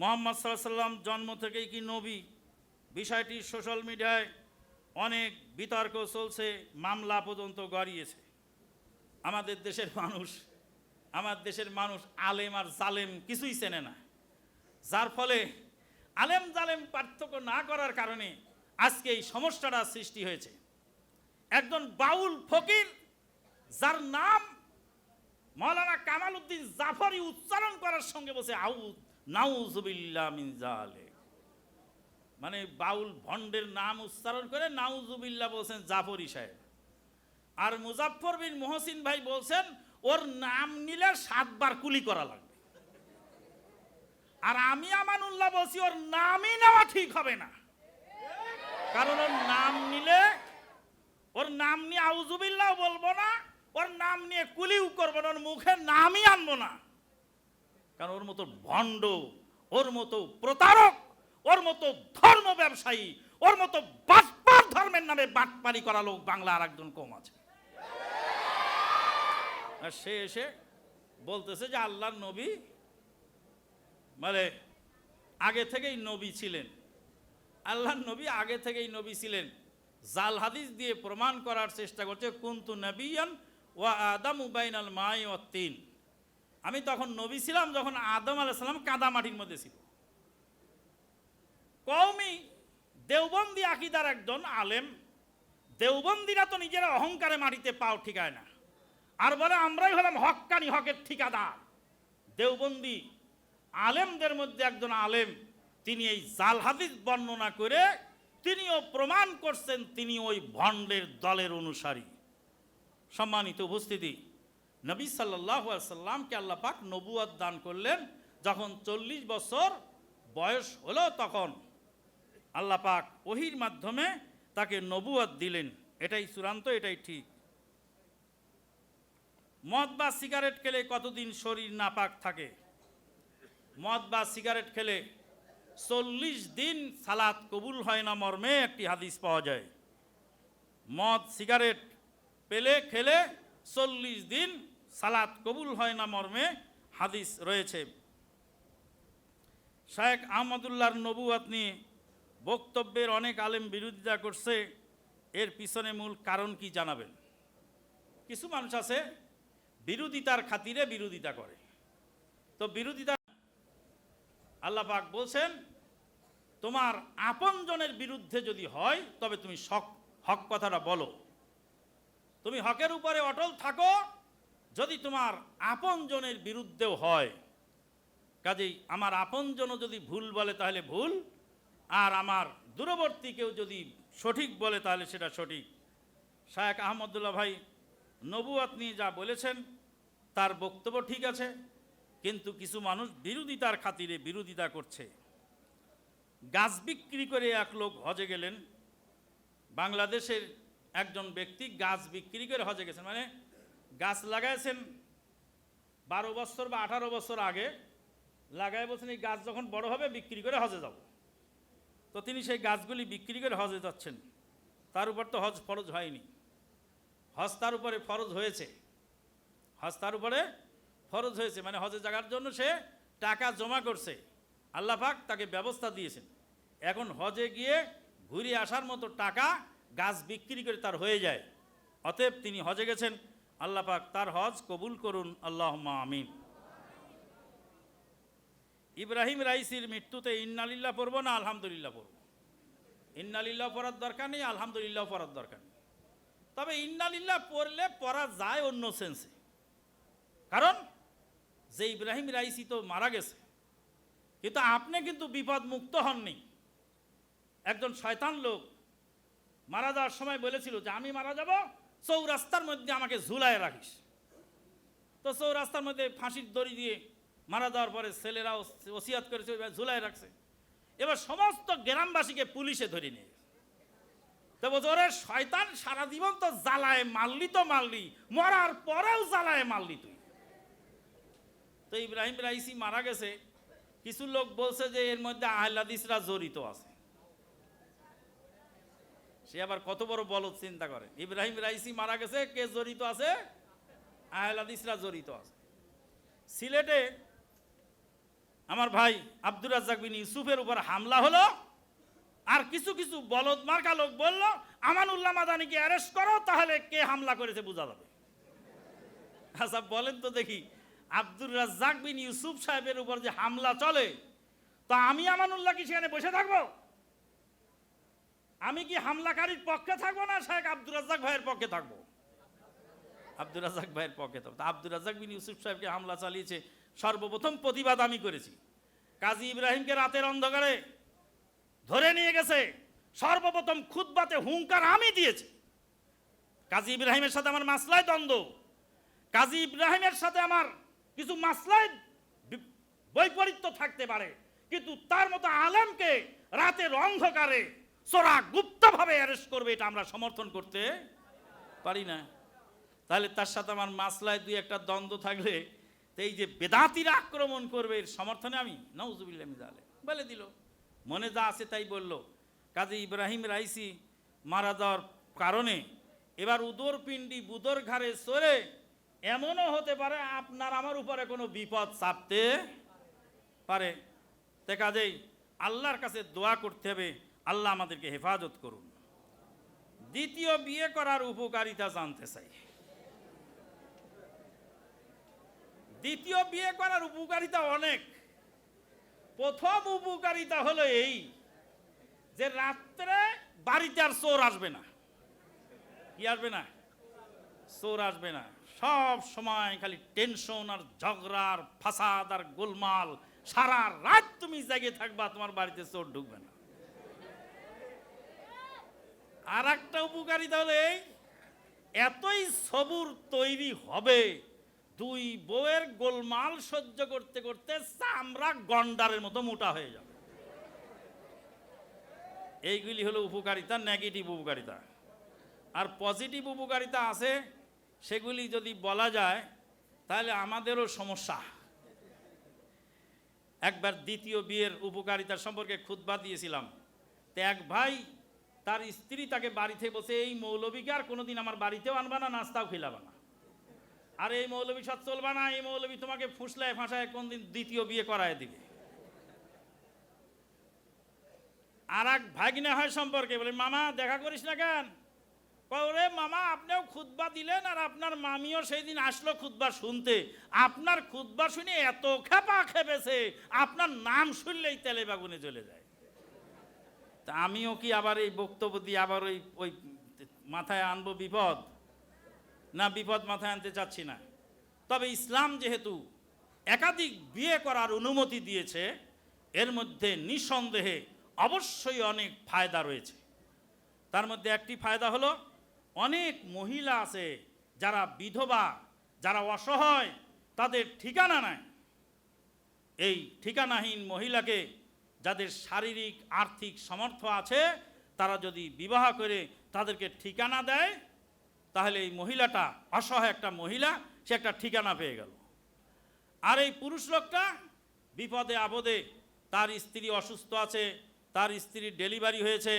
মোহাম্মদ সাল্লাম জন্ম থেকেই কি নবী? বিষয়টি সোশ্যাল মিডিয়ায় অনেক বিতর্ক চলছে, মামলা পর্যন্ত গড়িয়েছে। আমাদের দেশের মানুষ, আমার দেশের মানুষ আলেম আর জালেম কিছুই চেনে না। যার ফলে আলেম জালেম পার্থক্য না করার কারণে আজকে এই সমস্যাটা সৃষ্টি হয়েছে। একজন বাউল ফকির, যার নাম মৌলানা কামাল উদ্দিন জাফরি উচ্চারণ করার সঙ্গে বসে আউ নাউজুবিল্লা মিন মানে বাউল ভণ্ডের নাম উচ্চারণ করে নাউজুবিল্লা বলছেন জাফরি সাহেব। আর মুজাফর বিন মোহসিন ভাই বলছেন, ওর নাম নিলে সাতবার কুলি করা লাগবে। আর আমি আমানুল্লাহ বলছি, ওর নামই নেওয়া ঠিক হবে না। কারণ ওর নাম নিলে, ওর নাম নিয়ে আউজুবিল্লাহ বলব না, ওর নাম নিয়ে কুলিও করব না, ওর মুখে নামই আনব না। কারণ ওর মতো ভণ্ড, ওর মতো প্রতারক, ওর মতো ধর্ম ব্যবসায়ী, ওর মতো বাটপার ধর্মের নামে বাটপারি করা লোক বাংলা আর একজন কম আছে। আর সে এসে বলতেছে যে আল্লাহর নবী মানে আগে থেকেই নবী ছিলেন। আল্লাহর নবী আগে থেকেই নবী ছিলেন। জাল হাদিস দিয়ে প্রমাণ করার চেষ্টা করছে, কুন্তু নবিয়ান ও আদম উবাইন আল মাই ও তিন আমি তখন নবী ছিলাম, যখন আদম আলাইসাল্লাম কাদা মাটির মধ্যে ছিল। কৌমি দেওবন্দি আকিদার একজন আলেম, দেওবন্দিরা তো নিজেরা অহংকারে মাটিতে পাও ঠিকায় না। আর বলে, আমরাই হলাম হক্কানি হকের ঠিকাদার। দেওবন্দি আলেমদের মধ্যে একজন আলেম, তিনি এই জাল হাদিস বর্ণনা করে তিনিও প্রমাণ করছেন, তিনি ওই ভণ্ডের দলের অনুসারী। সম্মানিত উপস্থিতি নবী সাল্লাহ সাল্লামকে আল্লাহ পাক নবুয়াদ দান করলেন। যখন চল্লিশ বছর বয়স হলো তখন আল্লাহ পাক ওহির মাধ্যমে তাকে নবুয়াদ দিলেন। এটাই চূড়ান্ত, এটাই ঠিক। মদ বা সিগারেট খেলে কতদিন শরীর নাপাক থাকে? মদ বা সিগারেট খেলে চল্লিশ দিন সালাত কবুল হয় না মর্মে একটি হাদিস পাওয়া যায়। মদ, সিগারেট পেলে খেলে চল্লিশ দিন সালাত কবুল হয় না মর্মে হাদিস রয়েছে। শায়েখ আহমদুল্লাহর নবুয়াত নিয়ে বক্তব্যের অনেক আলেম বিরোধিতা করছে। এর পিছনে মূল কারণ কি জানাবেন? কিছু মানুষ আছে, বিরোধিতার খাতিরে বিরোধিতা করে। তো বিরোধিতা আল্লাহ পাক বলছেন, তোমার আপনজনের বিরুদ্ধে যদি হয়, তবে তুমি শক হক কথাটা বলো। তুমি হকের উপরে অটল থাকো যদি তোমার আপনজনের বিরুদ্ধেও হয়, কাজেই আমার আপনজনও যদি ভুল বলে তাহলে ভুল, আর আমার দূরবর্তী কেউ যদি সঠিক বলে তাহলে সেটা সঠিক। শায়েক আহমদুল্লাহ ভাই নবুয়াত নিয়ে যা বলেছেন, তার বক্তব্য ঠিক আছে, কিন্তু কিছু মানুষ বিরোধিতার খাতিরে বিরোধিতা করছে। গাছ বিক্রি করে এক লোক হজে গেলেন, বাংলাদেশের একজন ব্যক্তি গাছ বিক্রি করে হজে গেছেন মানে গাছ লাগাইছেন বারো বছর বা আঠারো বছর আগে লাগাই বলছেন এই গাছ যখন বড় হবে, বিক্রি করে হজে যাব। তো তিনি সেই গাছগুলি বিক্রি করে হজে যাচ্ছেন। তার উপর তো হজ ফরজ হয়নি। হজ তার উপরে ফরজ হয়েছে। হজ তার উপরে ফরজ হয়েছে। মানে হজে জাগার জন্য সে টাকা জমা করছে। আল্লাহ পাক তাকে ব্যবস্থা দিয়েছেন। এখন হজে গিয়ে ঘুরে আসার মতো টাকা গাছ বিক্রি করে তার হয়ে যায়। অতএব তিনি হজে গেছেন। আল্লাহ পাক তার হজ কবুল করুন আল্লাহ আমিন। ইব্রাহিম রাইসির মৃত্যুতে ইন্নালিল্লাহ পড়ব না, আলহামদুলিল্লাহ পড়ব। ইন্নালিল্লাহ পড়ার দরকার নেই, আলহামদুলিল্লাহ পড়ার দরকার নেই। তবে ইন্নালিল্লাহ পড়লে পড়া যায় অন্য সেন্সে কারণ যে ইব্রাহিম রাইসি তো মারা গেছে, কিন্তু আপনি কিন্তু বিপদ মুক্ত হননি। একজন শয়তান লোক মারা যাওয়ার সময় বলেছিল যে, আমি মারা যাব? চৌরাস্তার মধ্যে আমাকে ঝুলায় রাখিস। তো চৌরাস্তার মধ্যে ফাঁসির দড়ি দিয়ে মারা যাওয়ার পরে ছেলেরা ওসিয়াত করেছে ঝুলায় রাখছে। এবার সমস্ত গ্রামবাসীকে পুলিশে ধরে নিয়ে তো বলছে শয়তান, সারা জীবন তো জ্বালায় মারলি তো মারলি, মরার পরেও জ্বালায় মারলি তুই। তো ইব্রাহিম রাইসি মারা গেছে। কিছু লোক বলছে যে এর মধ্যে আহলাদিসরা জড়িত আছে। সে আবার কত বড় বলদ চিন্তা করে। ইব্রাহিম রাইসি মারা গেছে, কে জড়িত আছে? আহলাদিসরা জড়িত আছে। সিলেটে আমার ভাই আব্দুর রাজ্জাক বিন ইউসুফের উপর হামলা হলো, আর কিছু কিছু বলদ মার্কা লোক বলল, আমানুল্লাহ মাদানিকে অ্যারেস্ট করো, তাহলে কে হামলা করেছে বোঝা যাবে। আচ্ছা বলেন তো দেখি, আব্দুর রাজ্জাক বিন ইউসুফ সাহেবের উপর যে হামলা চলে, তো আমি আমানুল্লাহ কি সেখানে বসে থাকব? আমি কি হামলাকারীর পক্ষে থাকব না শেখ আব্দুর রাজ্জাক ভাইয়ের পক্ষে থাকব? আব্দুর রাজ্জাক ভাইয়ের পক্ষে থাকব। আব্দুর রাজ্জাক বিন ইউসুফ সাহেবকে হামলা চালিয়েছে, সর্বপ্রথম প্রতিবাদ আমি করেছি। কাজী ইব্রাহিমকে রাতের অন্ধকারে ধরে নিয়ে গেছে, সর্বপ্রথম খুতবাতে হুঙ্কার আমি দিয়েছি। কাজী ইব্রাহিমের সাথে আমার মাসলায় দ্বন্দ্ব। কাজী ইব্রাহিমের সাথে আমার কিছু মাসলায় বৈপরীত্য থাকতে পারে। কিন্তু তার মতো আলেমকে রাতের অন্ধকারে সোরা গুপ্তভাবে অ্যারেস্ট করবে, এটা আমরা সমর্থন করতে পারি না। তাহলে তার সাথে আমার মাসলায় দুই একটা দ্বন্দ্ব থাকলে এই যে বেদাতিরা আক্রমণ করবে, এর সমর্থনে আমি নৌজুবিল্লাহ মিজালে বলে দিল। মনে যা আছে তাই বলল। কাজী ইব্রাহিম রাইসি মারা যাওয়ার কারণে, এবার উদর পিণ্ডি বুদর ঘাড়ে সরে, এমনও হতে পারে আপনার আমার উপরে কোনো বিপদ চাপতে পারে। তে কাজেই আল্লাহর কাছে দোয়া করতে হবে। আল্লাহ আমাদেরকে হেফাজত করুন। দ্বিতীয় বিয়ে করার উপকারিতা জানতে চাই। দ্বিতীয় বিয়ে করার উপকারিতা অনেক। প্রথম উপকারিতা হলো এই যে রাত্রে বাড়িতে আর চোর আসবে না। কি আসবে না? চোর আসবে না। সব সময় খালি টেনশন আর ঝগড়া আর ফাসাদ আর গোলমাল। সারা রাত তুমি জেগে থাকবা, তোমার বাড়িতে চোর ঢুকবে না। আর একটা উপকারিতা হলো এতই সবুর তৈরি হবে, দুই বউয়ের গোলমাল সহ্য করতে করতে চামড়া গন্ডারের মতো মোটা হয়ে যাবে। এইগুলি হলো উপকারিতা নেগেটিভ উপকারিতা। আর পজিটিভ উপকারিতা আছে, সেগুলি যদি বলা যায়, তাহলে আমাদেরও সমস্যা। একবার দ্বিতীয় বিয়ের উপকারিতা সম্পর্কে খুতবা দিয়েছিলাম। তো এক ভাই তার স্ত্রী তাকে বাড়িতে বসে এই মৌলবীকে আর কোনোদিন আমার বাড়িতেও আনবা না, নাস্তাও খিলাবা না। আর এই মৌলবী সব চলবা না, এই মৌলবী তোমাকে ফুসলায় ফাঁসায় কোনদিন দ্বিতীয় বিয়ে করায় দিবে। আর এক ভাগিনা হয় সম্পর্কে বলে, মামা, দেখা করিস না কেন? ওরে মামা, আপনিও খুতবা দিলেন আর আপনার মামিও সেই দিন আসলো খুতবা শুনতে। আপনার খুতবা শুনে এত খেপা খেপেছে, আপনার নাম শুনলেই তেলে বাগুনে চলে যায়। তা আমিও কি আবার এই বক্তব্য দিয়ে আবার ওই ওই মাথায় আনব বিপদ? না, বিপদ মাথায় আনতে চাচ্ছি না। তবে ইসলাম যেহেতু একাধিক বিয়ে করার অনুমতি দিয়েছে, এর মধ্যে নিঃসন্দেহে অবশ্যই অনেক ফায়দা রয়েছে। তার মধ্যে একটি ফায়দা হলো, অনেক মহিলা আছে যারা বিধবা, যারা অসহায়, তাদের ঠিকানা নাই। এই ঠিকানাহীন মহিলাকে যাদের শারীরিক, আর্থিক সামর্থ্য আছে, তারা যদি বিবাহ করে তাদেরকে ঠিকানা দেয়, তাহলে এই মহিলাটা অসহায় একটা মহিলা, সে একটা ঠিকানা পেয়ে গেল। আর এই পুরুষ লোকটা বিপদে, আপদে, তার স্ত্রী অসুস্থ আছে, তার স্ত্রীর ডেলিভারি হয়েছে,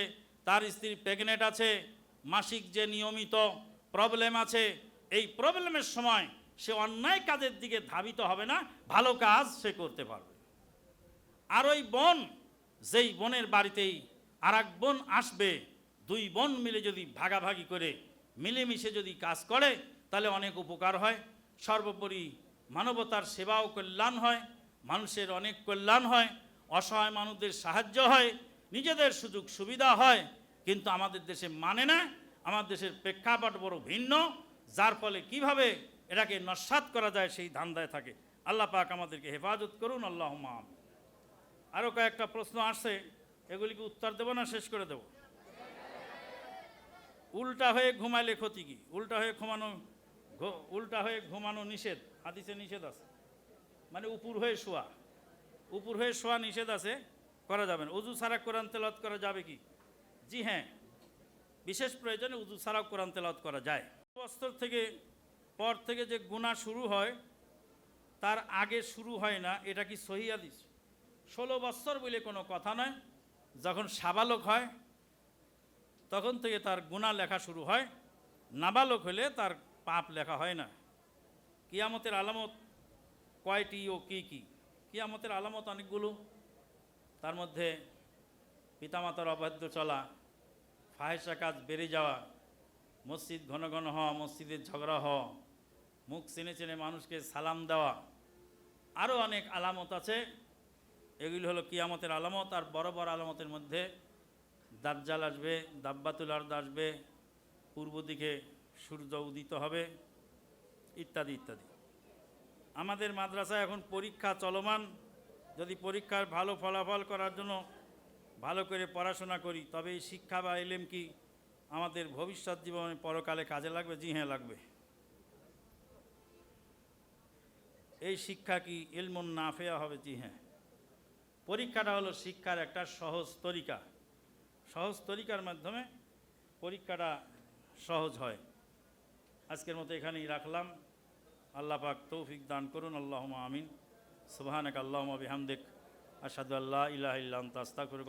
তার স্ত্রী প্রেগনেন্ট আছে, মাসিক যে নিয়মিত প্রবলেম আছে, এই প্রবলেমের সময় সে অন্যায় কাজের দিকে ধাবিত হবে না, ভালো কাজ সে করতে পারবে। আর ওই বোন, যেই বোনের বাড়িতেই আর এক বোন আসবে, দুই বোন মিলে যদি ভাগাভাগি করে, মিলেমিশে যদি কাজ করে, তাহলে অনেক উপকার হয়। সর্বোপরি মানবতার সেবা ও কল্যাণ হয়, মানুষের অনেক কল্যাণ হয়, অসহায় মানুষদের সাহায্য হয়, নিজেদের সুযোগ সুবিধা হয়, কিন্তু আমাদের দেশে মানে না, আমার দেশের প্রেক্ষাপট বড় ভিন্ন, যার ফলে কীভাবে এটাকে নস্বাত করা যায় সেই ধান্দায় থাকে। আল্লাহ পাক আমাদেরকে হেফাজত করুন আল্লাহ আমিন। আরও কয়েকটা প্রশ্ন আসছে, এগুলিকে উত্তর দেবো না, শেষ করে দেব? উল্টা হয়ে ঘুমাইলে ক্ষতি কি? উল্টা হয়ে ঘুমানো উল্টা হয়ে ঘুমানো নিষেধ, হাদিসে নিষেধ আছে। মানে উপর হয়ে শোয়া। উপর হয়ে শোয়া নিষেধ আছে, করা যাবে না। উজু ছাড়া কোরআন তেলাওয়াত করা যাবে কি? জি হ্যাঁ। বিশেষ প্রয়োজনে উজু ছাড়াও কোরআন তেলাওয়াত করা যায়। বছর থেকে, পর থেকে যে গুণা শুরু হয়, তার আগে শুরু হয় না, এটা কি সহি হাদিস? ষোলো বৎসর বলে কোনো কথা নয়। যখন সাবালক হয়, তখন থেকে তার গুণা লেখা শুরু হয়। নাবালক হলে তার পাপ লেখা হয় না। কিয়ামতের আলামত কয়টি ও কি কি? কিয়ামতের আলামত অনেকগুলো। তার মধ্যে পিতামাতার অবাধ্য চলা ফাহেসা কাজ বেড়ে যাওয়া, মসজিদ ঘন ঘন হওয়া, মসজিদের ঝগড়া হওয়া, মুখ চেনে চেনে মানুষকে সালাম দেওয়া আরও অনেক আলামত আছে। এগুলি হলো কিয়ামতের আলামত আর বড় বড় আলামতের মধ্যে দাজ্জাল আসবে, দাব্বাতুল আর্দ আসবে, পূর্ব দিকে সূর্য উদিত হবে, ইত্যাদি ইত্যাদি। আমাদের মাদ্রাসায় এখন পরীক্ষা চলমান। যদি পরীক্ষার ভালো ফলাফল করার জন্য ভালো করে পড়াশোনা করি, তবে এই শিক্ষা বা এলেম কি আমাদের ভবিষ্যৎ জীবনে পরকালে কাজে লাগবে? জি হ্যাঁ লাগবে। এই শিক্ষা কি এলমন না ফেয়া হবে? জি হ্যাঁ। পরীক্ষাটা হলো শিক্ষার একটা সহজ তরিকা। সহজ তরিকার মাধ্যমে পরীক্ষাটা সহজ হয়। আজকের মতো এখানেই রাখলাম। আল্লাহ পাক তৌফিক দান করুন। আল্লাহ আমিন। সুবাহ আল্লাহ বিহামদেক। আসাদু আল্লাহ ইলাহ ইল্লাম তাস্তা করে